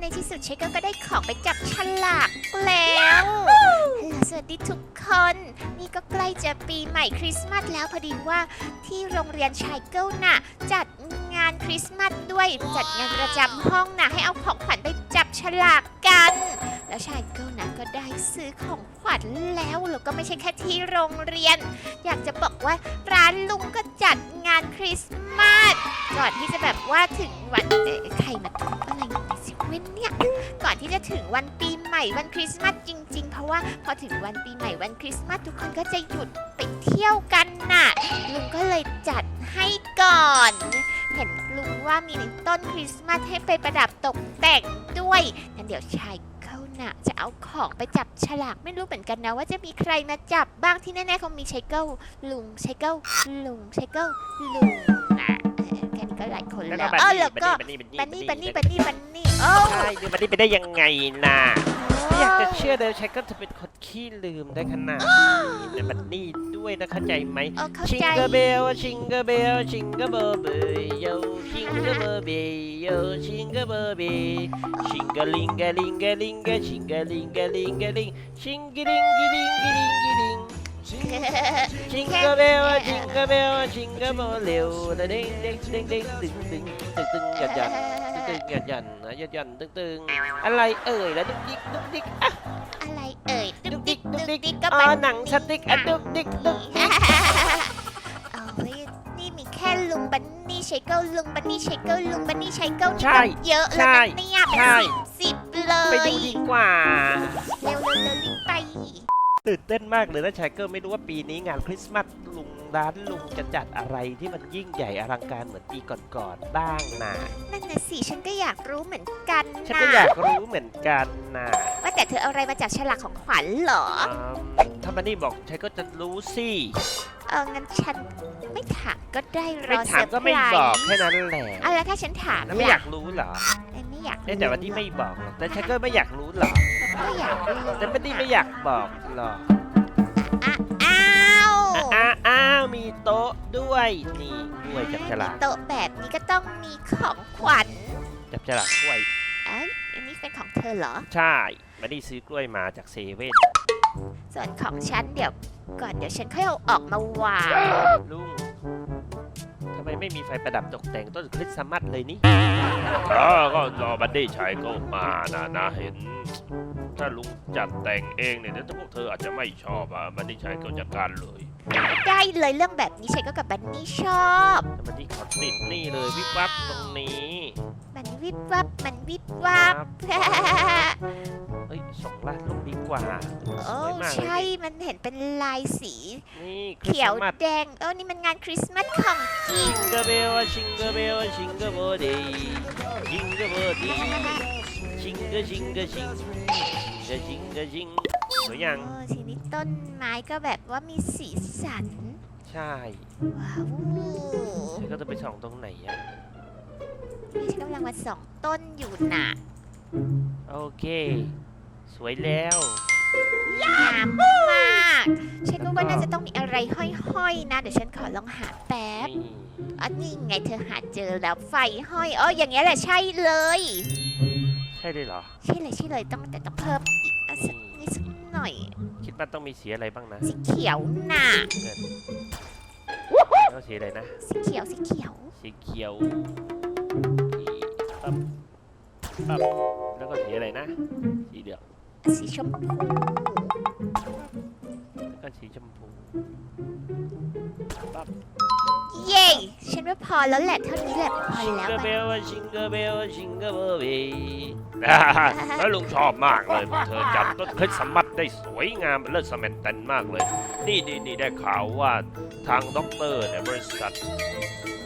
ในที่สุดเชคก็ได้ของไปจับฉลากแล้วฮัลโหลสวัสดีทุกคน นี่ก็ใกล้จะปีใหม่คริสต์มาสแล้วพอดีว่าที่โรงเรียนชายเกิลน่ะ จัดงานคริสต์มาสด้วยจัดงานประจำห้องน่ะ ให้เอาของขวัญไปจับฉลากกัน แล้วชายเกิลนะก็ได้ซื้อของขวัญแล้วแล้วก็ไม่ใช่แค่ที่โรงเรียน อยากจะบอกว่าร้านลุงก็จัดงานคริสต์มาสก่อนที่จะแบบว่าถึงวันเอ่อใครมาทุบอะไรอยู่ในเซเว่นเนี่ยก่อนที่จะถึงวันปีใหม่วันคริสต์มาสจริง ๆ เพราะว่าพอถึงวันปีใหม่วันคริสต์มาสทุกคนก็จะหยุดไปเที่ยวกันน่ะลุงก็เลยจัดให้ก่อน เห็นลุงว่ามีต้นคริสต์มาสให้ไปประดับตกแต่งด้วยงั้นเดี๋ยวชาย น่ะ จะเอาของไปจับฉลากไม่รู้เหมือนกันนะ ว่าจะมีใครมาจับบ้างที่แน่ๆคงมีชายเก้าลุงชายเก้าลุงชายเก้าลุงนะเออแค่นี้ก็หลายคนแล้วแล้ก็วบันเออนี่แล้วก็บันนี่บันนี่บันนี่บันนี่บันนี่โอ้ใช่ดูบันนี่ไปได้ยังไงน่ะ ไม่อยากจะเชื่อเลยใช้ก็จะเป็นคนขี้ลืมได้ขนาดนี้แต่บันนี่ด้วยนะเข้าใจไหมเออเข้าชิงใจ เกอร์เบลชิงเกอร์เบลชิงเกอร์เบอร์เบย์โยชิงเกอร์เบอร์เบย์โยชิงเกอร์เบอร์เบย์ชิงเกอร์ลิงเกอร์ลิงเกอร์ลิงเกอร์ชิงเกอร์ลิงเกอร์ลิงเกอร์ลิงชิงกิลิงกิลิงกิลิงกิลิง จิงเกอร์เบลจิงเกอร์เบลจิงเกอร์เบลเร็วเด้งเด้งเด้งเด้งตึงตึงตึงตึงหยัดหยัด ตึงหยัดหยัดนะหยัดหยัดตึงตึงอะไรเอ่ยแล้วดุกดิกดุกดิกอะอะไรเอ่ยดุดุกกดิดิกกดุดุกกดิดิกกก็อ๋ไปอหนังสติ๊กอะดุกดิกดุกเอาเฮ้ยนี่มีแค่ลุงบันนี่ใช้เกิลลุงบันนี่ใช้เกิลลุงบันนี่ใช้เกิลนี่ใช่ก็เยอะแล้วนะเนี่ยเป็นใช่สิบสิบเลยไปดูดีกว่า เร็วเร็วเร็วรีบไป ตื่นเต้นมากเลยนะชายเกิลไม่รู้ว่าปีนี้งานคริสต์มาสลุง ร้านลุงจะจัดอะไรที่มันยิ่งใหญ่อลังการเหมือนปีก่อนๆบ้างนะนั่นน่ะสิฉันก็อยากรู้เหมือนกันฉันนะก็อยากรู้เหมือนกันนะว่าแต่เธอเอาอะไรมาจากฉลากของขวัญเหรอ อืมถ้ามันนี่บอกชายก็จะรู้สิเอองั้นฉันไม่ถามก็ได้รไม่อถามก็ไม่เซร์พรส์บอกแค่นั้นแหละเอาแล้วถ้าฉันถามแล้วไม่อยากรู้เหรอเอ้ยไม่อยากเอ๊ะแต่วันนี้ไม่บอกหรอกแต่ฉันก็ไม่อยากรู้หรอก ก็อยากรู้แต่ไม่ได้ไม่อยากบอกหรอก อะ อ้าวอะอ้าอ้าวมีโต๊ะด้วยนี่กล้วยจับฉลากโต๊ะแบบนี้ก็ต้องมีของขวัญจับฉลากกล้วยเอ้ยอันนี้เป็นของเธอเหรอ ใช่ไม่ได้ซื้อกล้วยมาจากเซเว่นส่วนของฉันเดี๋ยวก่อนเดี๋ยวฉันค่อยเอาออกมาวางลุงทำไมไม่มีไฟประดับตกแต่งต้นคริสต์มาสเลยนี่อ๋อก็รอบันดี้ชายก็มานะนะเห็น ถ้าลุงจัดแต่งเองเนี่ยเดี๋ยวพวกเธออาจจะไม่ชอบอะบันดี้ชายก็จัดการเลยได้เลยเรื่องแบบนี้ฉันก็กับบันนี่ชอบแต่มันนี่ขอติดนี่เลยวิบวับตรงนี้ มันวิบวับมันวิบวับเฮ้ยส่งลาดลงดีกว่าสโอ้วยมากเลยใช่นี่มันเห็นเป็นลายสี นี่คริสเขียวต์มาส แดงเออนี่มันงานคริสต์มาสของจริชิงงเกอร์เบลชิงเกอร์เบล ชิงเกอร์เบอร์ดีชิงเกอร์เบอร์ดีชิงเกอร์ชิงเกอร์ชิงชิงเกอร์ชิงเกอร์ชิงสวยยังโอ้ทีนี้ต้นไม้ก็แบบว่ามีสีสัน ใช่ว้าวฉันก็จะไปส่องตรงไหนอะนี่ฉันกำลังมาส่องต้นอยู่น่ะโอเค สวยแล้ว งามมากฉันก็ว่าน่าจะต้องมีอะไรห้อยๆนะ เดี๋ยวฉันขอลองหาแป๊บนี่อ๋อนี่ไงเธอหาเจอแล้วไฟห้อยอ๋ออย่างเงี้ยแหละใช่เลยใช่เลยเหรอ ใช่เลยใช่เลยต้องแต่ต้องเพิ่มอีกอะสักนิดสักหน่อย คิดว่าต้องมีสีอะไรบ้างนะสีเขียวน่ะเงินแล้วสีอะไรนะ สีเขียวสีเขียวสีเขียวสีปั๊บปั๊บแล้วก็สีอะไรนะ สีเหลืองสีชมพูแล้วก็สีชมพูปั๊บ เย้ฉันว่าพอแล้วแหละเท่านี้แหละพอชิงแล้วเกอร์เบมันลชิงเกอร์เบลชิงเกอร์เบอร์เบย์แล้วลุงชอบมากเลยพวกเธอจัดต้นคริสต์มาสได้สวยงามเลิศสมนตันมากเลย นี่นี่นี่ได้ข่าวว่าทางด็อกเตอร์เนี่ยบริษัท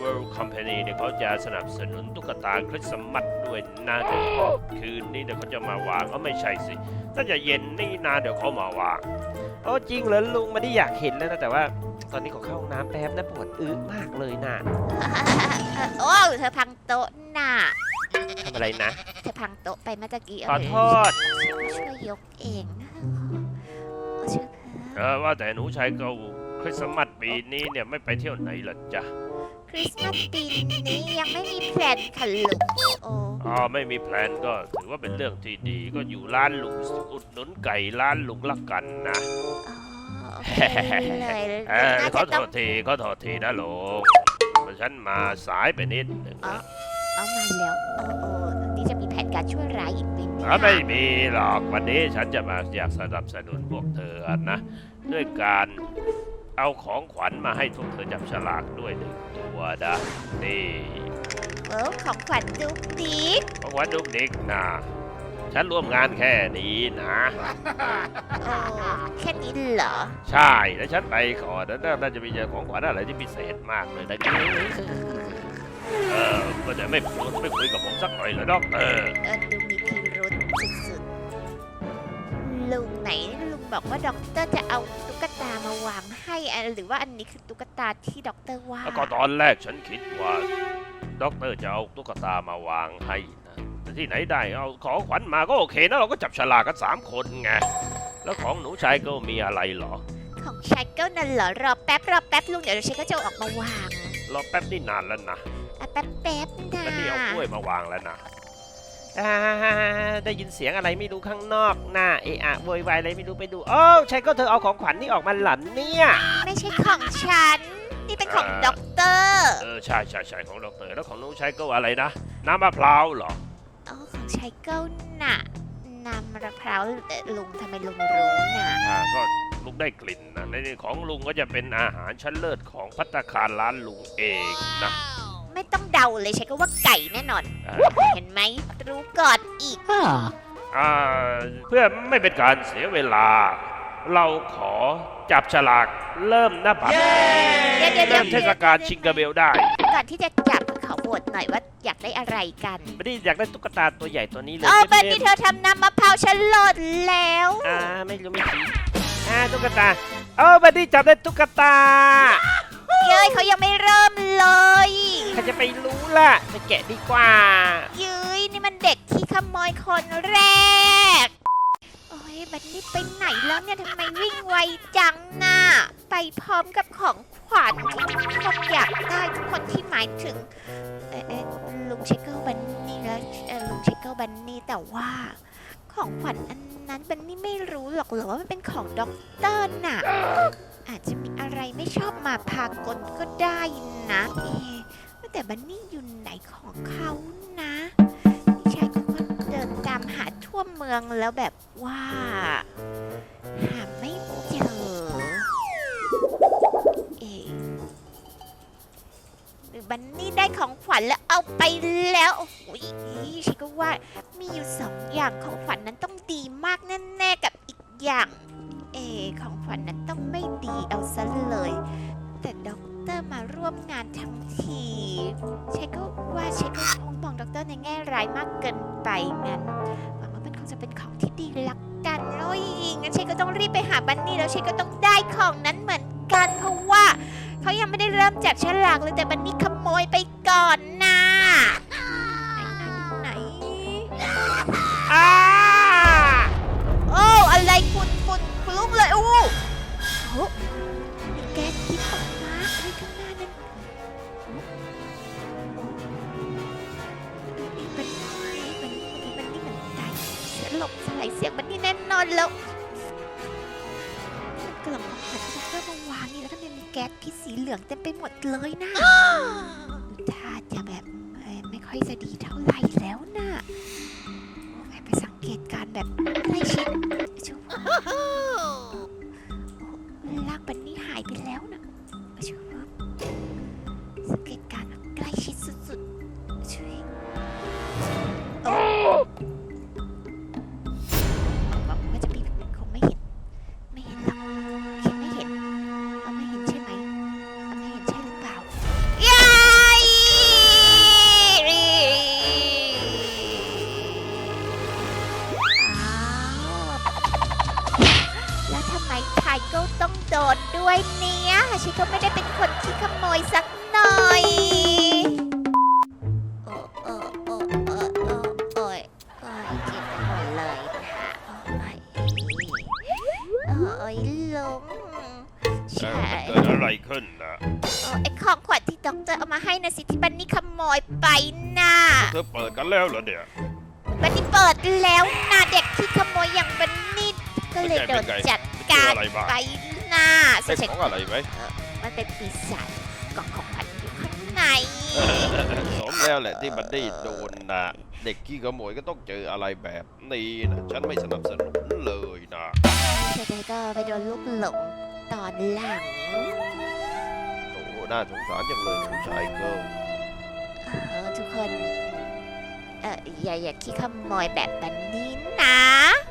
World Company เนี่ยเขาจะสนับสนุนตุ๊กตาคริสต์มาสด้วยนะเดี๋ยวคืนนี้เดี๋ยวเขาจะมาวางก็ไม่ใช่สิน่าจะเย็นนี่นะเดี๋ยวเขามาวาง อ้จริงเหรอลุงไม่ได้อยากเห็นแล้วนะแต่ว่า ตอนนี้ขอเข้าห้องน้ำแป๊บนะปวดอึมากเลยน่ะโอ้เธอพังโต๊ะน่ะทำอะไรนะเธอพังโต๊ะไปเมื่อตะกี้ขอโทษช่วยยกเองนะโอ้ช่วยเออว่าแต่หนูชายเก่าคริสต์มาสปีนี้เนี่ยไม่ไปเที่ยวไหนล่ะจ๊ะ คริสต์มาสปีนี้ยังไม่มีแพลนค่ะลุงโอ้อ๋อไม่มีแพลนก็ถือว่าเป็นเรื่องที่ดีก็อยู่ร้านลุงอุดหนุนไก่ร้านลุงละกันนะอ๋อโอเคเลยเออน่าขอจะโทต้องษทีขอโทษทีนะลุงฉันมาสายไปนิดหนึ่งอ๋อนะเอามาแล้วโอ้โอ้นี่จะมีแผนการช่วยร้ายอีกไหมเนี่ยอะไม่มีหรอกวันนี้ฉันจะมาอยากสนับสนุนพวกเธอนะ ด้วยการเอาของขวัญมาให้พวกเธอจับฉลากด้วยหนึ่งตัว นะนี่เออของขวัญดุ๊กดิ๊กของขวัญดุกดิกนะฉันร่วมงานแค่นี้นะโอ้แค่นี้เหรอ ใช่แล้วฉันไปก่อนแล้วน่าจะมีของขวัญอะไรที่พิเศษมากเลยนะเออก็จะไม่พูดไม่คุยกับผมสักหน่อยเหรอด็อกเตอร์เออดูมีพิรุษสุดๆลุงไหนลุง บอกว่าด็อกเตอร์จะเอาตุ๊กตามาวางให้อะหรือว่าอันนี้คือตุ๊กตาที่ด็อกเตอร์ว่าแล้วก็ตอนแรกฉันคิดว่าด็อกเตอร์จะเอาตุ๊กตามาวางให้นะแต่ที่ไหนได้เอาของขวัญมาก็โอเคนะเราก็จับฉลากกันสามคนไงแล้วของหนูชายก็มีอะไรเหรอของชายเกิลนั่นเหรอรอแป๊บรอแป๊บลุงเดี๋ยวชายก็จะเอาออกมาวางรอแป๊บนี่นานแล้วนะอะแป๊บแป๊บนะ แล้วนี่เอากล้วยมาวางแล้วนะอ่า ได้ยินเสียงอะไรไม่รู้ข้างนอกน่าเอะอะโวยวายอะไรไม่รู้ไปดูโอ้าใช่ก็เธอเอาของขวัญนี่ออกมาหลันเนี่ย ไม่ใช่ของฉัน นี่เป็นของด็อกเตอร์เออใช่ใช่ใช่ของด็อกเตอร์แล้วของหนูชายก็อะไรนะ น้ำมะพร้าวเหรออ๋อของชายเกิลน่ะน้ำมะพร้าวเอ่อลุงทำไมลุงรู้น่ะอ่าก็ลุงได้กลิ่นนะในนี่ของลุงก็จะเป็นอาหารชั้นเลิศของพัตตาคารร้านลุงเองนะไม่ต้องเดาเลยชายก็ว่าไก่แน่นอนอ่า เห็นไหมรู้ก่อนอีกอ่าเพื่อไม่เป็นการเสียเวลา เราขอจับฉลากเริ่มหน้าบัตรเดี๋ยวเดี๋ยวเดี๋เริ่ยวมเทศกาลชิงเกอร์เบลได้ก่อนที่จะจับขอโหวตหน่อยว่าอยากได้อะไรกันไม่ได้อยากได้ตุ๊กตาตัวใหญ่ตัวนี้เลยเออไม่เบันได้นี่เธอทำน้ำมะพร้าวฉันหล่นแล้ว อ่าไม่รู้ไม่ชี้อ่าตุ๊กตาเออบัดดี้จับได้ตุ๊กตา เย้ยเขายังไม่เริ่มเลยใครจะไปรู้ล่ะไปแกะดีกว่ายืยนี่มันเด็กที่ขโมยคนแรก โอ้ยบันนี่ไปไหนแล้วเนี่ยทำไมวิ่งไวจังน่ะ ไปพร้อมกับของขวัญที่ทุกคนอยากได้ทุกคนที่หมายถึง เอ่อเอ่อลุงเชคเกิลบันนี่และเอ่อลุงเชคเกิลบันนี่แต่ว่า ของขวัญอันนั้นบันนี่ไม่รู้หรอกเหรอว่ามันเป็นของด็อกเตอร์น่ะ อาจจะมีอะไรไม่ชอบมาพากลก็ได้นะเอะว่าแต่บันนี่อยู่ไหนของเขานะพี่ชายก็เดินตามหาทั่วเมืองแล้วแบบว่า หาไม่เจอ เอะหรือบันนี่ได้ของขวัญแล้วเอาไปแล้วโอ้โหฉันก็ว่ามีอยู่สองอย่างของขวัญนั้นต้องดีมากแน่ๆกับอีกอย่าง เอของขวัญนั้นต้องไม่ดีเอาซะเลย แต่ด็อกเตอร์มาร่วมงานทั้งทีเชคก็ว่าเชคก็คงมองด็อกเตอร์ในแง่ร้ายมากเกินไปงั้นหวังว่ามันคงจะเป็นของที่ดีลักกันโอ้ยงั้นเชคก็ต้องรีบไปหาบันนี่แล้วเชคก็ต้องได้ของนั้นเหมือนกันเพราะว่าเขายังไม่ได้เริ่มจับฉลากเลยแต่บันนี่ขโมยไปก่อนนะไหนๆอยู่ไหน ไปหมดเลยนะดูท่าจะแบบเอ่อไม่ค่อยจะดีเท่าไหร่แล้วนะโอ้ยไปสังเกตการณ์แบบใกล้ชิดชูล ไมไทเกิลต้องโดนด้วยเนี่ยฉันก็ไม่ได้เป็นคนที่ขโมยสักหน่อยโอ้โอ้โอ้โอ้โอ้โอ้ยโอ้ยเจ็บไปหมดเลยนะโอ้ยโอ้ยลุงเอใช่อเกิดอะไรขึ้นนะโอ้ไอของขวัญที่ด็อกเตอร์เอามาให้ยไปน่ะ เธอเปิดกันแล้วเหรอเนี่ย บันนี่เปิดแล้วนะเด็กที่ขโมยอย่างบันนี่ ก็เลยโดนจัดการเป็นไงเป็นไงเจออะไรบ้างไปน่ะได้เสร็จของอะไรไหมมันเป็นปีศาจกล่องของขวัญอยู่ข้างในสมแล้วแหละที่บันดี้โดนนะเด็กขี้ขโมยก็ต้องเจออะไรแบบนี้นะฉันไม่สนับสนุนเลยนะเสร็จแล้วก็ไปโดนลูกหลงตอนหลังโอ้น่าสงสารจังเลยผู้ชายเกิลเออทุกคน เอออย่าอย่าขี้ขโมยแบบบันนี้นะเ